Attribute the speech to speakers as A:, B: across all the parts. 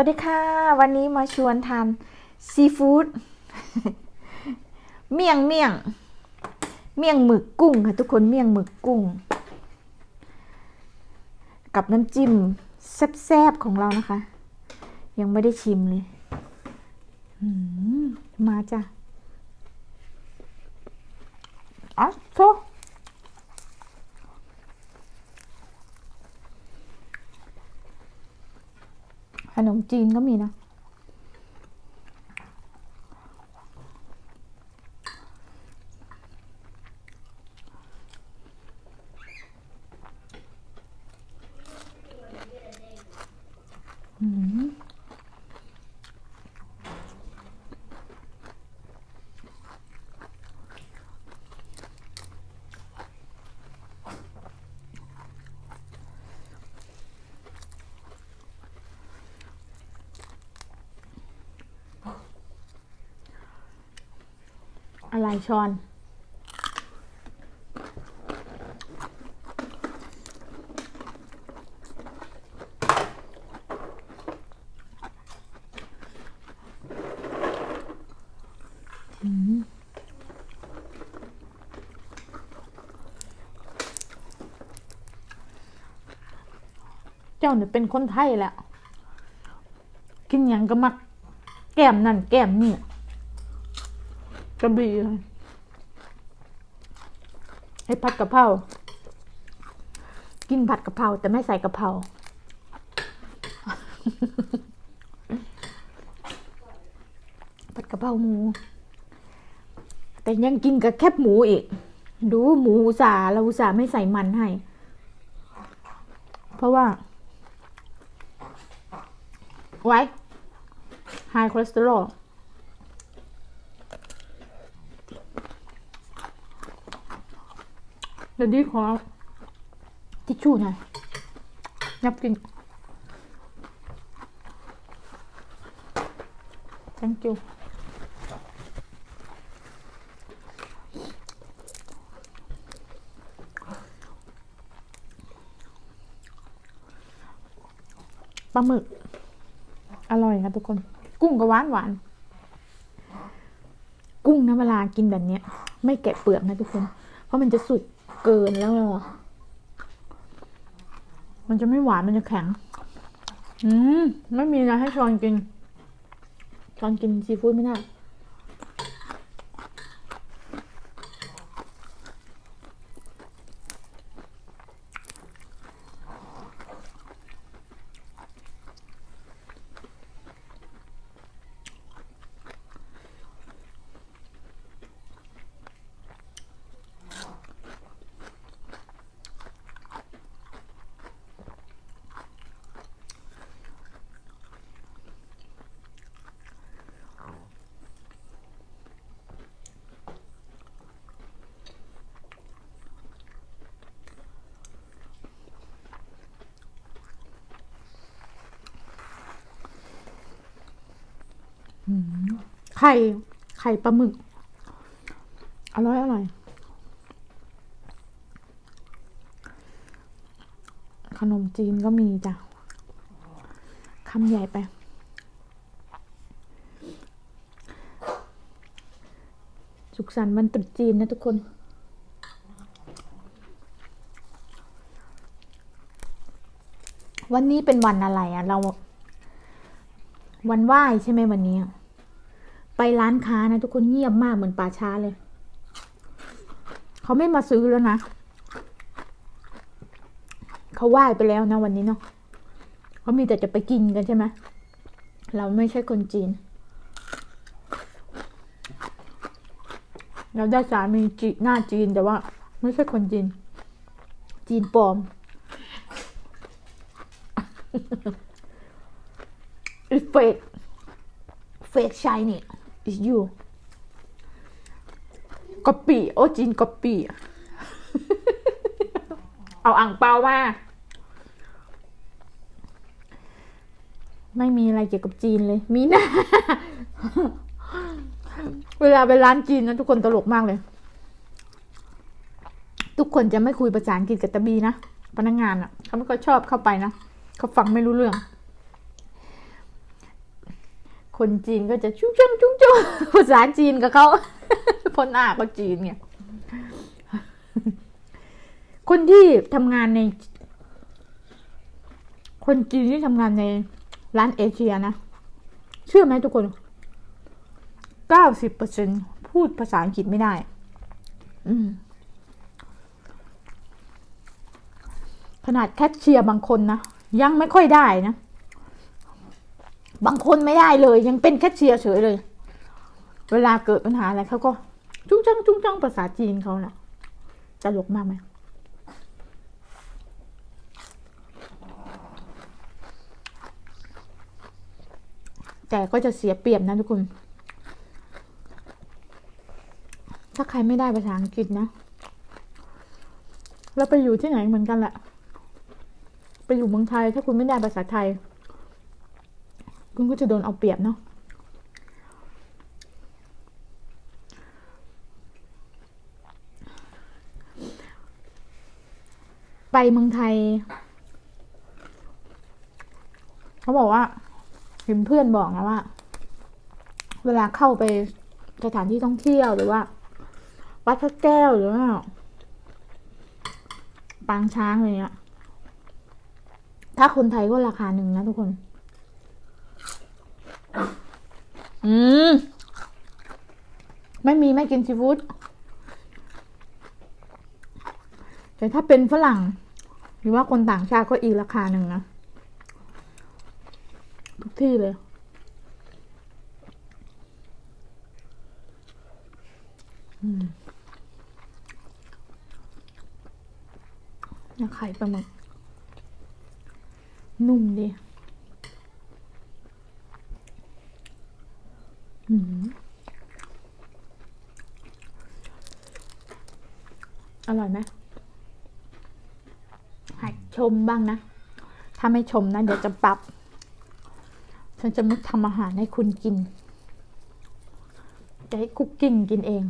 A: วัสดีค่ะ วันนี้มาชวนทานซีฟู้ดเมี่ยงเมี่ยง เมี่ยงหมึกกุ้งค่ะทุกคนเมี่ยงหมึกกุ้ง กับน้ำจิ้มแซ่บๆของเรานะคะ ยังไม่ได้ชิมเลยมมาจ้ะอ๋อโทษข นมจีนก็มีนะ อืม อะไรชอนเจ้าเนี่ยเป็นคนไทยแหละกินอย่างก็มัก แก้มนั่นแก้มนี่ กระบี่ให้ผัดกะเพรา กินผัดกะเพราแต่ไม่ใส่กะเพรา ผัดกะเพราหมู แต่ยังกินกับแคบหมูอีก ดูหมูอุตสาเราอุตส่าไม่ใส่มันให้ เพราะว่า ไว้ไฮคอเลสเตอรอล เดี๋ยวดีขอทิชชู่หน่อยยับกิน thank you ปลาหมึก อร่อยค่ะทุกคน กุ้งก็หวานหวาน กุ้งนะเวลากินแบบเนี้ยไม่แกะเปลือกนะทุกคน เพราะมันจะสุก เกินแล้วอะมันจะไม่หวานมันจะแข็ง อืม ไม่มีอะไรให้ชอนกินชอนกินซีฟู้ดไม่ได้ ไข่ไข่ปลาหมึก อร่อยอร่อยขนมจีนก็มีจ้ะคำใหญ่ไป สุขสันต์วันตรุษจีนนะทุกคนวันนี้เป็นวันอะไรอะเรา วันไหว้ใช่ไหมวันนี้ ไปร้านค้านะ ทุกคนเงียบมากเหมือนป่าช้าเลย เขาไม่มาซื้อแล้วนะ เขาไหว้ไปแล้วนะวันนี้เนาะเขามีแต่จะไปกินกันใช่ไหมเราไม่ใช่คนจีน เราได้สามีจีหน้าจีนแต่ว่า ไม่ใช่คนจีน จีนปลอม It's fake fake shiny is you ก๊อปปี้โอ้จีนก๊อปปี้เอาอ่างเปามา ไม่มีอะไรเกี่ยวกับจีนเลย มีหนะเวลาไปร้านจีนนะทุกคนตลกมากเลย ทุกคนจะไม่คุยภาษาอังกฤษกับตาบีนะ พนักงานอะ เขาไม่ค่อยชอบเข้าไปนะ เขาฟังไม่รู้เรื่อง คนจีนก็จะจุ้งจังจุ้งจังภาษาจีนกับเขาเพราะหน้าก็จีนไงคนที่ทำงานใน คนจีนที่ทำงานในร้านเอเชียนะ เชื่อไหมทุกคนเก้าสิบเปอร์เซ็นพูดภาษาอังกฤษไม่ได้ อืมขนาดแคชเชียร์บางคนนะ ยังไม่ค่อยได้นะ บางคนไม่ได้เลย ยังเป็นแคชเชียร์เฉยเลย เวลาเกิดปัญหาอะไรเขาก็ จุ้งจังจุ้งจังภาษาจีนเขานะ่ะตลกมากไหมแต่ก็จะเสียเปรียบนะทุกคน ถ้าใครไม่ได้ภาษาอังกฤษนะ แล้วไปอยู่ที่ไหนเหมือนกันแหละ ไปอยู่เมืองไทย ถ้าคุณไม่ได้ภาษาไทย คุณก็จะโดนเอาเปรียบเนาะไปเมืองไทย เขาบอกว่าเห็นเพื่อนบอกนะว่า เวลาเข้าไปสถานที่ท่องเที่ยวหรือว่า วัดพระแก้วหรือว่าปางช้างอะไรเงี้ยถ้าคนไทยก็ราคาหนึ่งนะทุกคน อืม ไม่มีไม่กินซีฟู้ดแต่ถ้าเป็นฝรั่ง หรือว่าคนต่างชาติก็อีกราคาหนึ่งนะ ทุกที่เลยอืมเนี่ยไข่ปลาหมึกนุ่มดี อร่อยไหมให้ชมบ้างนะ ถ้าไม่ชมนะ เดี๋ยวจะปรับ ฉันจะไม่ทำอาหารให้คุณกิน จะให้คุกกิ้งกินเอง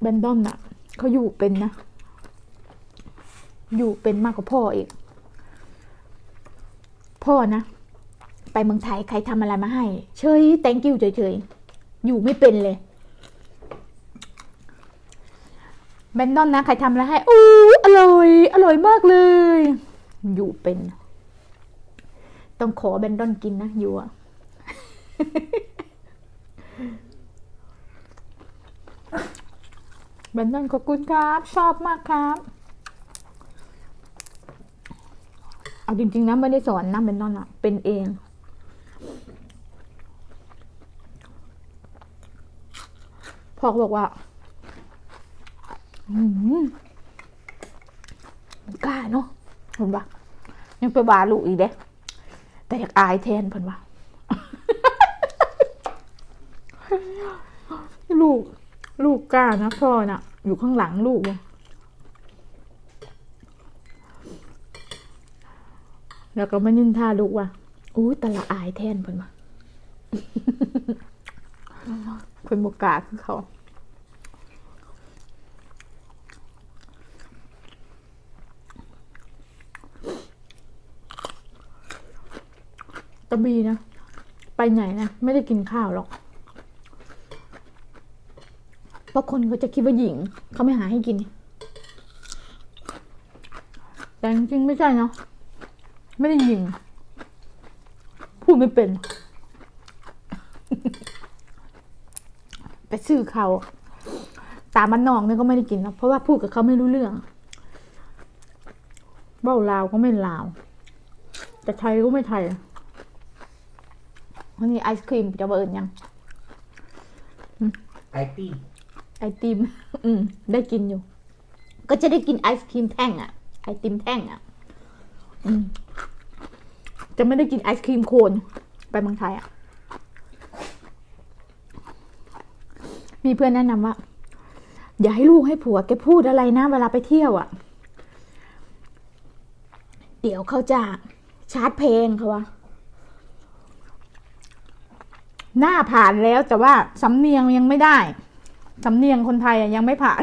A: แบนดอนอะเขาอยู่เป็นนะ อยู่เป็นมากกว่าพ่ออีก พ่อนะ ไปเมืองไทยใครทำอะไรมาให้ เฉย thank you เฉยๆ อยู่ไม่เป็นเลยแบนดอนนะ ใครทำอะไรให้อู้อร่อย อร่อยมากเลย อยู่เป็น ต้องขอแบนดอนกินนะ อยู่อะแบนดอนขอบคุณครับ ชอบมากครับ เอาจริงๆนะไม่ได้สอนนะแบนดอนอะเป็นเองพ่อก็บอกว่าอืมกล้าเนาะเห็นปะยังไปบาลูกอีกเด้แต่อยากอายแทนเพิ่นว่าลูก ลูกกล้านะพ่อน่ะ อยู่ข้างหลังลูกเลย แล้วก็มานินทาลูกว่าอู้แต่ละอายแทนเพิ่นว่าเพิ่นบกล้าคือเขากระบีนะ ไปไหนนะไม่ได้กินข้าวหรอก เพราะคนเขาจะคิดว่าหญิง เขาไม่หาให้กิน แต่จริงๆไม่ใช่เนาะ ไม่ได้หญิง พูดไม่เป็น ไปซื้อเขาตามมันนองเนี่ยก็ไม่ได้กินนะเพราะว่าพูดกับเขาไม่รู้เรื่องเบ้าลาวก็ไม่ลาว แต่ไทยก็ไม่ไทยวันนี้ไอศครีมจะเบิร์นยัง
B: ไอตี้
A: ไอติม อืม ได้กินอยู่ ก็จะได้กินไอศครีมแท่งอะไอติมแท่งอะอืม จะไม่ได้กินไอศครีมโคนไปเมืองไทยอะมีเพื่อนแนะนำว่า อย่าให้ลูกให้ผัวแกพูดอะไรนะเวลาไปเที่ยวอะเดี๋ยวเขาจะชาร์จเพลงเขาว่าหน้าผ่านแล้วแต่ว่าสำเนียงยังไม่ได้ สำเนียงคนไทยยังไม่ผ่าน